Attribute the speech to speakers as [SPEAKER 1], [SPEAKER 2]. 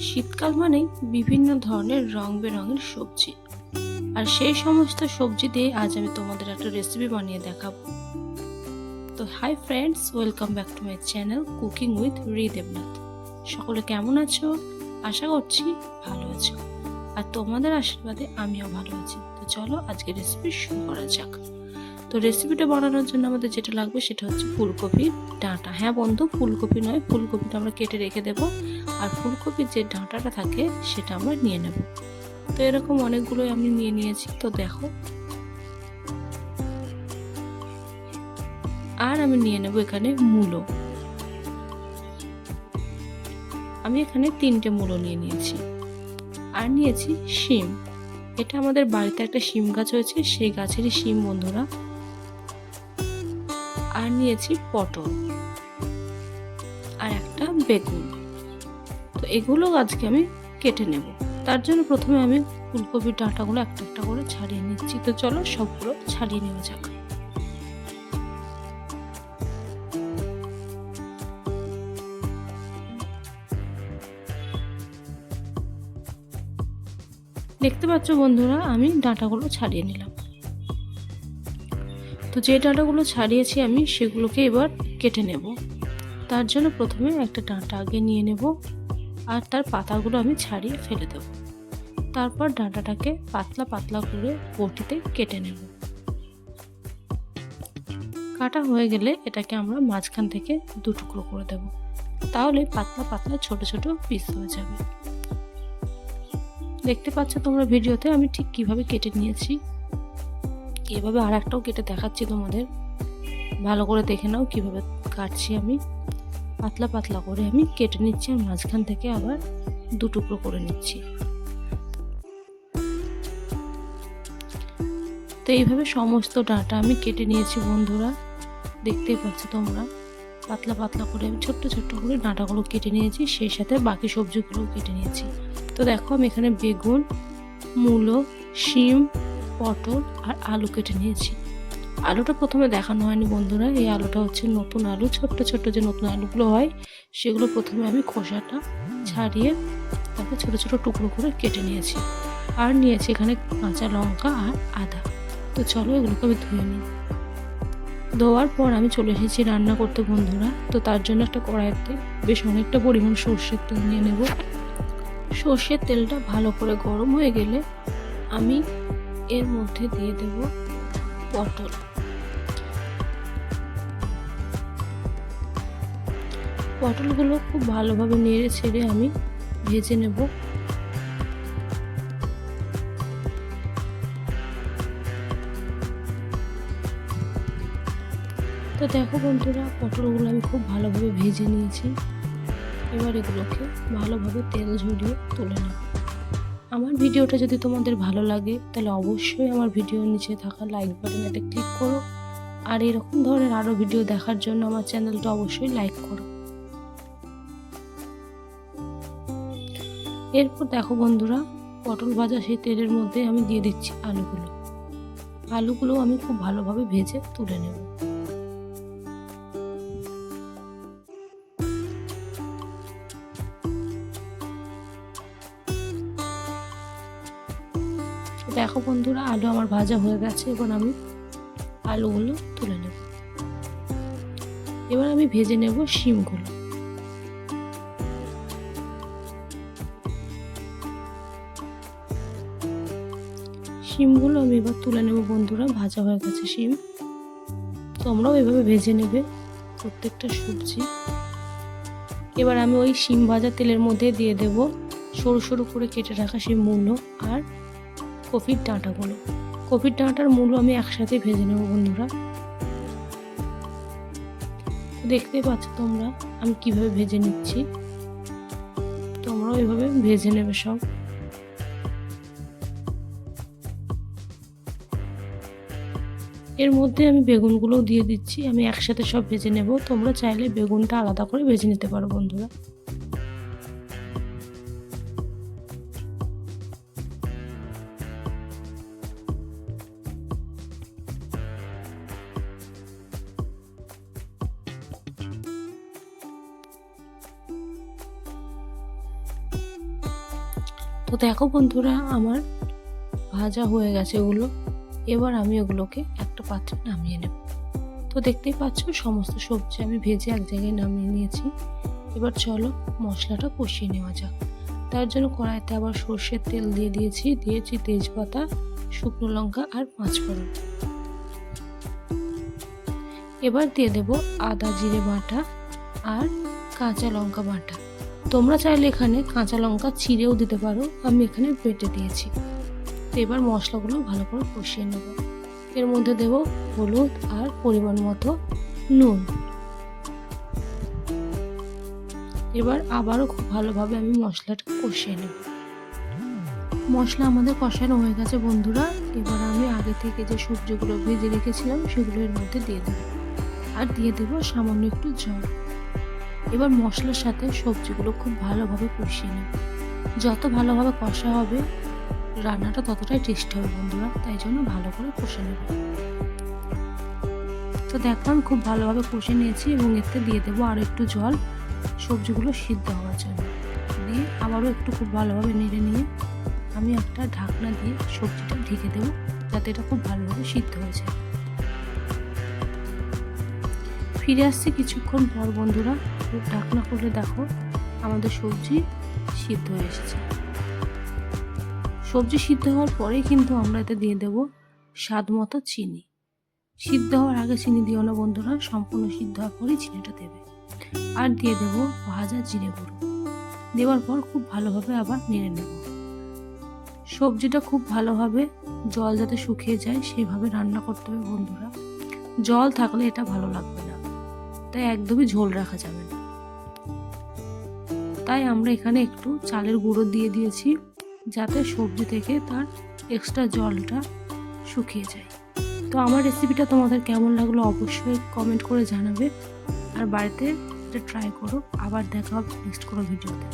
[SPEAKER 1] শীতকাল মানেই বিভিন্ন ধরনের রং বেরঙের সবজি। আর সেই সমস্ত সবজি দিয়ে আজ আমি তোমাদের একটা রেসিপি বানিয়ে দেখাবো। তো hi friends welcome back to my channel cooking with রি দেবনাথ সকলে কেমন আছো? আশা করছি ভালো আছো। আর তোমাদের আশীর্বাদে আমিও ভালো আছি। তো চলো আজকে রেসিপি শুরু করা যাক। তো রেসিপিটা বানানোর জন্য আমাদের যেটা লাগবে সেটা হচ্ছে ফুলকপির ডাঁটা। হ্যাঁ বন্ধু, ফুলকপি নয়, ফুলকপিটা আমরা কেটে রেখে দেবো। আর ফুলকপির যে ডাঁটাটা থাকে সেটা আমরা নিয়ে নেব। তো এরকম অনেকগুলোই আমি নিয়ে নিয়েছি, তো দেখো। আর আমি নিয়ে নেব এখানে মূলো। আমি এখানে তিনটে মূলো নিয়ে নিয়েছি। আর নিয়েছি শিম। এটা আমাদের বাড়িতে একটা শিম গাছ হয়েছে, সেই গাছেরই শিম বন্ধুরা। আর নিয়েছি পটল আর একটা বেগুন। তো এগুলো আজকে আমি কেটে নেব। তার জন্য প্রথমে আমি ফুলকপির ডাঁটাগুলো একটা একটা করে ছাড়িয়ে নিচ্ছি। তো চলো সবগুলো ছাড়িয়ে নেওয়া যাক। দেখতে পাচ্ছ বন্ধুরা, আমি ডাঁটাগুলো ছাড়িয়ে নিলাম। তো যে ডাঁটাগুলো ছাড়িয়েছি আমি, সেগুলোকে এবার কেটে নেব। তার জন্য প্রথমে একটা ডাঁটা আগে নিয়ে নেব আর তার পাতাগুলো আমি ছাড়িয়ে ফেলে দেব। তারপর ডাঁটাটাকে পাতলা পাতলা করে বটিতে কেটে নেব। কাটা হয়ে গেলে এটাকে আমরা মাঝখান থেকে দু টুকরো করে দেব। তাহলে পাতলা পাতলা ছোট ছোট পিস হয়ে যাবে। দেখতে পাচ্ছ তোমরা ভিডিওতে আমি ঠিক কীভাবে কেটে নিয়েছি? এভাবে আর একটাও কেটে দেখাচ্ছি তোমাদের। ভালো করে দেখে নাও কীভাবে কাটছি আমি। পাতলা পাতলা করে আমি কেটে নিচ্ছি আর মাঝখান থেকে আবার দু টুকরো করে নিচ্ছি। তো এইভাবে সমস্ত ডাটা আমি কেটে নিয়েছি বন্ধুরা। দেখতেই পাচ্ছ তোমরা। পাতলা পাতলা করে আমি ছোট্ট ছোট্ট করে ডাঁটাগুলো কেটে নিয়েছি, সেই সাথে বাকি সবজিগুলোও কেটে নিয়েছি। তো দেখো আমি এখানে বেগুন, মূলো, শিম পটল আর আলু কেটে নিয়েছি। আলুটা প্রথমে দেখানো হয়নি বন্ধুরা, এই আলুটা হচ্ছে নতুন আলু, ছোট্ট ছোট্ট যে নতুন আলুগুলো হয়, সেগুলো প্রথমে আমি খোসাটা ছাড়িয়ে তারপর ছোটো ছোটো টুকরো করে কেটে নিয়েছি। আর নিয়েছি এখানে কাঁচা লঙ্কা আর আদা। তো চলো এগুলোকে আমি ধুয়ে নিই। ধোয়ার পর আমি চলে এসেছি রান্না করতে বন্ধুরা। তো তার জন্য একটা কড়াইতে বেশ অনেকটা পরিমাণ সর্ষের তেল নিয়ে নেব। সর্ষের তেলটা ভালো করে গরম হয়ে গেলে আমি এর মধ্যে দিয়ে দেব পটল। পটলগুলো খুব ভালোভাবে নেড়ে ছেড়ে আমি ভেজে নেব। তো দেখো বন্ধুরা, পটলগুলো আমি খুব ভালোভাবে ভেজে নিয়েছি। এবার এগুলোকে ভালোভাবে তেল ঝরিয়ে তুলে নেব। আমার ভিডিওটা যদি তোমাদের ভালো লাগে, তাহলে অবশ্যই আমার ভিডিওর নিচে থাকা লাইক বাটনেতে ক্লিক করো। আর এরকম ধরনের আরও ভিডিও দেখার জন্য আমার চ্যানেলটা অবশ্যই লাইক করো। এরপর দেখো বন্ধুরা, পটল ভাজা সেই তেলের মধ্যে আমি দিয়ে দিচ্ছি আলুগুলো। আলুগুলো আমি খুব ভালোভাবে ভেজে তুলে নেব। দেখো বন্ধুরা, আলু আমার ভাজা হয়ে গেছে, এবার আমি আলুগুলো তুলে নেব। এবার আমি ভেজে নেব শিমগুলো। শিমগুলো আমি এবার তুলে নেব বন্ধুরা, ভাজা হয়ে গেছে শিম। তোমরাও এভাবে ভেজে নেবে, প্রত্যেকটা সবজি। এবার আমি ওই শিম ভাজা তেলের মধ্যে দিয়ে দেব সরু সরু করে কেটে রাখা সেই মূল্য আর কপির ডাঁটাগুলো কপির ডাঁটার মূল আমি একসাথে ভেজে নেব বন্ধুরা। দেখতে পাচ্ছ তোমরা আমি কীভাবে ভেজে নিচ্ছি। তোমরাও এভাবে ভেজে নেবে সব। এর মধ্যে আমি বেগুনগুলোও দিয়ে দিচ্ছি, আমি একসাথে সব ভেজে নেব। তোমরা চাইলে বেগুনটা আলাদা করে ভেজে নিতে পারো বন্ধুরা। দেখো বন্ধুরা, আমার ভাজা হয়ে গেছে ওগুলো এবার আমি ওগুলোকে একটা পাত্রে নামিয়ে নেব। তো দেখতেই পাচ্ছ, সমস্ত সবজি আমি ভেজে এক জায়গায় নামিয়ে নিয়েছি। এবার চলো মশলাটা কষিয়ে নেওয়া যাক। তার জন্য কড়াইতে আবার সর্ষের তেল দিয়ে দিয়েছি। দিয়েছি তেজপাতা, শুকনো লঙ্কা আর পাঁচফোড়ন। এবার দিয়ে দেব আদা জিরে বাটা আর কাঁচা লঙ্কা বাটা। তোমরা চাইলে এখানে কাঁচা লঙ্কা চিড়েও দিতে পারো। আমি এখানে বেটে দিয়েছি। তো এবার মশলাগুলো ভালো করে কষিয়ে নেব। এর মধ্যে দেব হলুদ আর পরিমাণ মতো নুন। এবার আবারও খুব ভালোভাবে আমি মশলাটা কষিয়ে নেব। মশলা আমাদের কষানো হয়ে গেছে বন্ধুরা। এবার আমি আগে থেকে যে সবজিগুলো ভেজে রেখেছিলাম, সেগুলো এর মধ্যে দিয়ে দেব। আর দিয়ে দেব সামান্য একটু জল। এবার মশলার সাথে সবজিগুলো খুব ভালোভাবে কষিয়ে নেব। যত ভালোভাবে কষা হবে, রান্নাটা ততটাই টেস্টি হবে বন্ধুরা, তাই জন্য ভালো করে কষে নেব। তো দেখো আমি খুব ভালোভাবে কষে নিয়েছি এবং এতে দিয়ে দেবো আর একটু জল, সবজিগুলো সিদ্ধ হওয়ার জন্য। দিয়ে আবারও একটু খুব ভালোভাবে নেড়ে নিয়ে আমি একটা ঢাকনা দিয়ে সবজিটা ঢেকে দেবো, যাতে এটা খুব ভালোভাবে সিদ্ধ হয়ে যায়। ফিরে আসছি কিছুক্ষণ পর, বন্ধুরা ঢাকনা খুলে দেখো, আমাদের সবজি সিদ্ধ হয়ে এসেছে। সবজি সিদ্ধ হওয়ার পরেই কিন্তু আমরা এতে দিয়ে দেব স্বাদ মতো চিনি। সিদ্ধ হওয়ার আগে চিনি দিও না, বন্ধুরা, সম্পূর্ণ সিদ্ধ হওয়ার পরেই চিনিটা দেবে। আর দিয়ে দেব ভাজা জিরে গুঁড়ো। দেওয়ার পর খুব ভালোভাবে আবার নেড়ে নেব। সবজিটা খুব ভালোভাবে জল যাতে শুকিয়ে যায়, সেভাবে রান্না করতে হবে, বন্ধুরা। জল থাকলে এটা ভালো লাগবে না। তাই একদমই ঝোল রাখা যাবে না। তাই আমরা এখানে একটু চালের গুঁড়ো দিয়ে দিয়েছি, যাতে সবজি থেকে তার এক্সট্রা জলটা শুকিয়ে যায়। তো আমার রেসিপিটা তোমাদের কেমন লাগল অবশ্যই কমেন্ট করে জানাবে। আর বাড়িতে এটা ট্রাই করো, আবার দেখা হবে নেক্সট কোনো ভিডিওতে